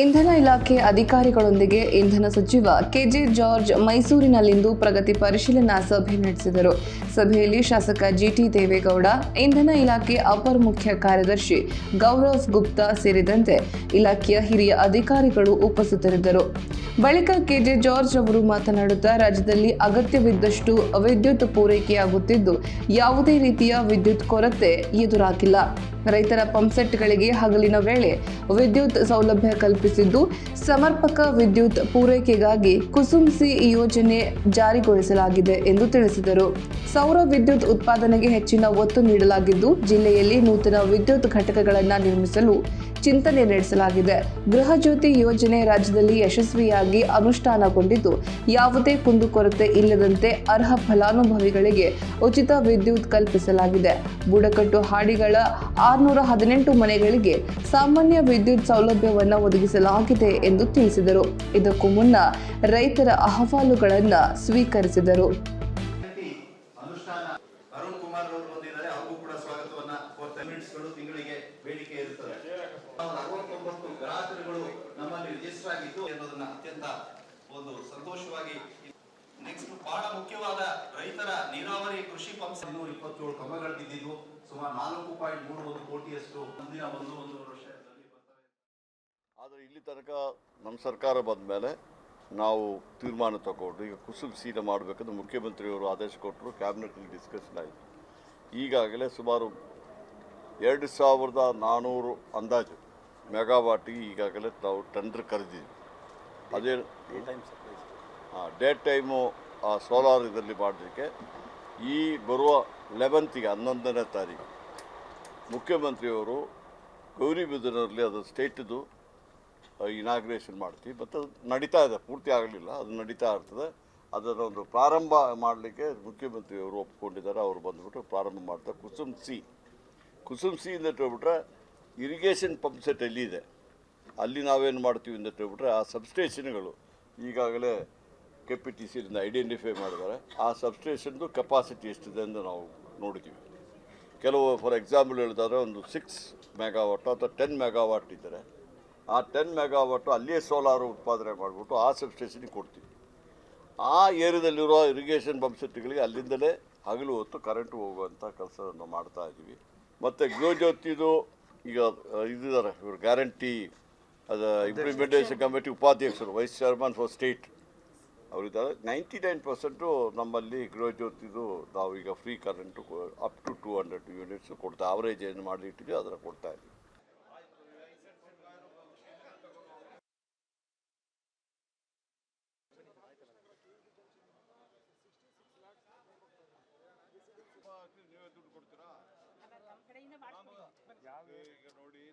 ಇಂಧನ ಇಲಾಖೆ ಅಧಿಕಾರಿಗಳೊಂದಿಗೆ ಇಂಧನ ಸಚಿವ ಕೆಜೆ ಜಾರ್ಜ್ ಮೈಸೂರಿನಲ್ಲಿಂದು ಪ್ರಗತಿ ಪರಿಶೀಲನಾ ಸಭೆ ನಡೆಸಿದರು. ಸಭೆಯಲ್ಲಿ ಶಾಸಕ ಜಿಟಿ ದೇವೇಗೌಡ, ಇಂಧನ ಇಲಾಖೆ ಅಪರ ಮುಖ್ಯ ಕಾರ್ಯದರ್ಶಿ ಗೌರವ್ ಗುಪ್ತಾ ಸೇರಿದಂತೆ ಇಲಾಖೆಯ ಹಿರಿಯ ಅಧಿಕಾರಿಗಳು ಉಪಸ್ಥಿತರಿದ್ದರು. ಬಳಿಕ ಕೆಜೆ ಜಾರ್ಜ್ ಅವರು ಮಾತನಾಡುತ್ತಾ ರಾಜ್ಯದಲ್ಲಿ ಅಗತ್ಯವಿದ್ದಷ್ಟು ವಿದ್ಯುತ್ ಪೂರೈಕೆಯಾಗುತ್ತಿದ್ದು ಯಾವುದೇ ರೀತಿಯ ವಿದ್ಯುತ್ ಕೊರತೆ ಎದುರಾಗಿಲ್ಲ. ರೈತರ ಪಂಪ್ಸೆಟ್ಗಳಿಗೆ ಹಗಲಿನ ವೇಳೆ ವಿದ್ಯುತ್ ಸೌಲಭ್ಯ ಕಲ್ಪಿಸಿದ್ದು ಸಮರ್ಪಕ ವಿದ್ಯುತ್ ಪೂರೈಕೆಗಾಗಿ ಕುಸುಮ್ ಸಿ ಯೋಜನೆ ಜಾರಿಗೊಳಿಸಲಾಗಿದೆ ಎಂದು ತಿಳಿಸಿದರು. ಸೌರ ವಿದ್ಯುತ್ ಉತ್ಪಾದನೆಗೆ ಹೆಚ್ಚಿನ ಒತ್ತು ನೀಡಲಾಗಿದ್ದು ಜಿಲ್ಲೆಯಲ್ಲಿ ನೂತನ ವಿದ್ಯುತ್ ಘಟಕಗಳನ್ನು ನಿರ್ಮಿಸಲು ಚಿಂತನೆ ನಡೆಸಲಾಗಿದೆ. ಗೃಹ ಜ್ಯೋತಿ ಯೋಜನೆ ರಾಜ್ಯದಲ್ಲಿ ಯಶಸ್ವಿಯಾಗಿ ಅನುಷ್ಠಾನಗೊಂಡಿದ್ದು, ಯಾವುದೇ ಕುಂದುಕೊರತೆ ಇಲ್ಲದಂತೆ ಅರ್ಹ ಫಲಾನುಭವಿಗಳಿಗೆ ಉಚಿತ ವಿದ್ಯುತ್ ಕಲ್ಪಿಸಲಾಗಿದೆ. ಬುಡಕಟ್ಟು ಹಾಡಿಗಳ ಆರುನೂರ ಹದಿನೆಂಟು ಮನೆಗಳಿಗೆ ಸಾಮಾನ್ಯ ವಿದ್ಯುತ್ ಸೌಲಭ್ಯವನ್ನು ಒದಗಿಸಲಾಗಿದೆ ಎಂದು ತಿಳಿಸಿದರು. ಇದಕ್ಕೂ ಮುನ್ನ ರೈತರ ಅಹವಾಲುಗಳನ್ನು ಸ್ವೀಕರಿಸಿದರು. ಆಗಿದ್ದು ಅನ್ನೋದನ್ನ ಅತ್ಯಂತ ಒಂದು ಸಂತೋಷವಾಗಿ ನೆಕ್ಸ್ಟ್ ಬಹಳ ಮುಖ್ಯವಾದ ರೈತರ ನೀರಾವರಿ ಕೃಷಿ ಪಂಪ್ ಇನ್ನೂರ ಇಪ್ಪತ್ತೇಳು ಕ್ರಮಗಳು ಬಿದ್ದಿದ್ದು ಸುಮಾರು ನಾಲ್ಕು ಪಾಯಿಂಟ್ ಮೂರು ಒಂದು ಕೋಟಿಯಷ್ಟು ಮುಂದಿನ ಒಂದು ಒಂದು ವರ್ಷ ಆದರೆ ಇಲ್ಲಿ ತನಕ ನಮ್ಮ ಸರ್ಕಾರ ಬಂದ ಮೇಲೆ ನಾವು ತೀರ್ಮಾನ ತಗೊಂಡು ಈಗ ಕುಸುಮ್ ಸೀನ ಮಾಡಬೇಕಂದ್ರೆ ಮುಖ್ಯಮಂತ್ರಿಯವರು ಆದೇಶ ಕೊಟ್ಟರು. ಕ್ಯಾಬಿನೆಟ್ನಲ್ಲಿ ಡಿಸ್ಕಷನ್ ಆಯಿತು. ಈಗಾಗಲೇ ಸುಮಾರು ಎರಡು ಸಾವಿರದ ನಾನ್ನೂರು ಅಂದಾಜು ಮೆಗಾವಾಟಿಗೆ ಈಗಾಗಲೇ ನಾವು ಟೆಂಡರ್ ಕರೆದಿದ್ವಿ ಅದೇ ಹಾಂ ಡೇ ಟೈಮು ಸೋಲಾರ್ ಇದರಲ್ಲಿ ಮಾಡಲಿಕ್ಕೆ ಈ ಬರುವ ಲೆವೆಂತಿಗೆ ಹನ್ನೊಂದನೇ ತಾರೀಕು ಮುಖ್ಯಮಂತ್ರಿಯವರು ಗೌರಿಬಿದನೂರಲ್ಲಿ ಅದು ಸ್ಟೇಟ್ದು ಇನಾಗ್ರೇಷನ್ ಮಾಡ್ತೀವಿ. ಮತ್ತು ಅದು ನಡೀತಾ ಇದೆ ಪೂರ್ತಿ ಆಗಲಿಲ್ಲ ಅದು ನಡೀತಾ ಇರ್ತದೆ. ಅದರ ಒಂದು ಪ್ರಾರಂಭ ಮಾಡಲಿಕ್ಕೆ ಮುಖ್ಯಮಂತ್ರಿಯವರು ಒಪ್ಪಿಕೊಂಡಿದ್ದಾರೆ ಅವರು ಬಂದುಬಿಟ್ಟು ಪ್ರಾರಂಭ ಮಾಡ್ತಾರೆ. ಕುಸುಮ್ ಸಿ. ಕುಸುಮ್ ಸಿ ಅಂತ ಹೇಳ್ಬಿಟ್ರೆ ಇರಿಗೇಷನ್ ಪಂಪ್ ಸೆಟ್ ಎಲ್ಲಿದೆ ಅಲ್ಲಿ ನಾವೇನು ಮಾಡ್ತೀವಿ ಅಂತ ಹೇಳ್ಬಿಟ್ರೆ ಆ ಸಬ್ಸ್ಟೇಷನ್ಗಳು ಈಗಾಗಲೇ ಕೆ ಪಿ ಟಿ ಸಿಯಿಂದ ಐಡೆಂಟಿಫೈ ಮಾಡಿದ್ದಾರೆ. ಆ ಸಬ್ಸ್ಟೇಷನ್ದು ಕೆಪಾಸಿಟಿ ಎಷ್ಟಿದೆ ಅಂತ ನಾವು ನೋಡ್ತೀವಿ ಕೆಲವು ಫಾರ್ ಎಕ್ಸಾಂಪಲ್ ಹೇಳಿದಾರೆ ಒಂದು ಸಿಕ್ಸ್ ಮೆಗಾವಾಟ್ ಅಥವಾ ಟೆನ್ ಮೆಗಾವಾಟ್ ಇದ್ದರೆ ಆ ಟೆನ್ ಮೆಗಾವಾಟು ಅಲ್ಲಿಯೇ ಸೋಲಾರು ಉತ್ಪಾದನೆ ಮಾಡಿಬಿಟ್ಟು ಆ ಸಬ್ಸ್ಟೇಷನ್ಗೆ ಕೊಡ್ತೀವಿ. ಆ ಏರಿಯಾದಲ್ಲಿರುವ ಇರಿಗೇಷನ್ ಪಂಪ್ ಸೆಟ್ಗಳಿಗೆ ಅಲ್ಲಿಂದಲೇ ಹಗಲು ಹೊತ್ತು ಕರೆಂಟ್ ಹೋಗುವಂಥ ಕೆಲಸವನ್ನು ಮಾಡ್ತಾ ಇದ್ದೀವಿ. ಮತ್ತು ಗೃಹಜ್ಯೋತಿದು ಈಗ ಇದ್ದಾರೆ ಇವರು ಗ್ಯಾರಂಟಿ ಅದು ಇಂಪ್ಲಿಮೆಂಟೇಷನ್ ಕಮಿಟಿ ಉಪಾಧ್ಯಕ್ಷರು ವೈಸ್ ಚೇರ್ಮನ್ ಫಾರ್ ಸ್ಟೇಟ್ ಅವರಿದ್ದಾರೆ. ನೈಂಟಿ ನೈನ್ ಪರ್ಸೆಂಟು ನಮ್ಮಲ್ಲಿ ಗೃಹಜ್ಯೋತಿದು ನಾವು ಈಗ free current up to two hundred units ಕೊಡ್ತಾ ಅವರೇಜ್ ಏನು ಮಾಡಿ ಅದರ ಅದನ್ನು ಕೊಡ್ತಾ ಇದ್ದೀವಿ. ಈಗ ನೋಡಿ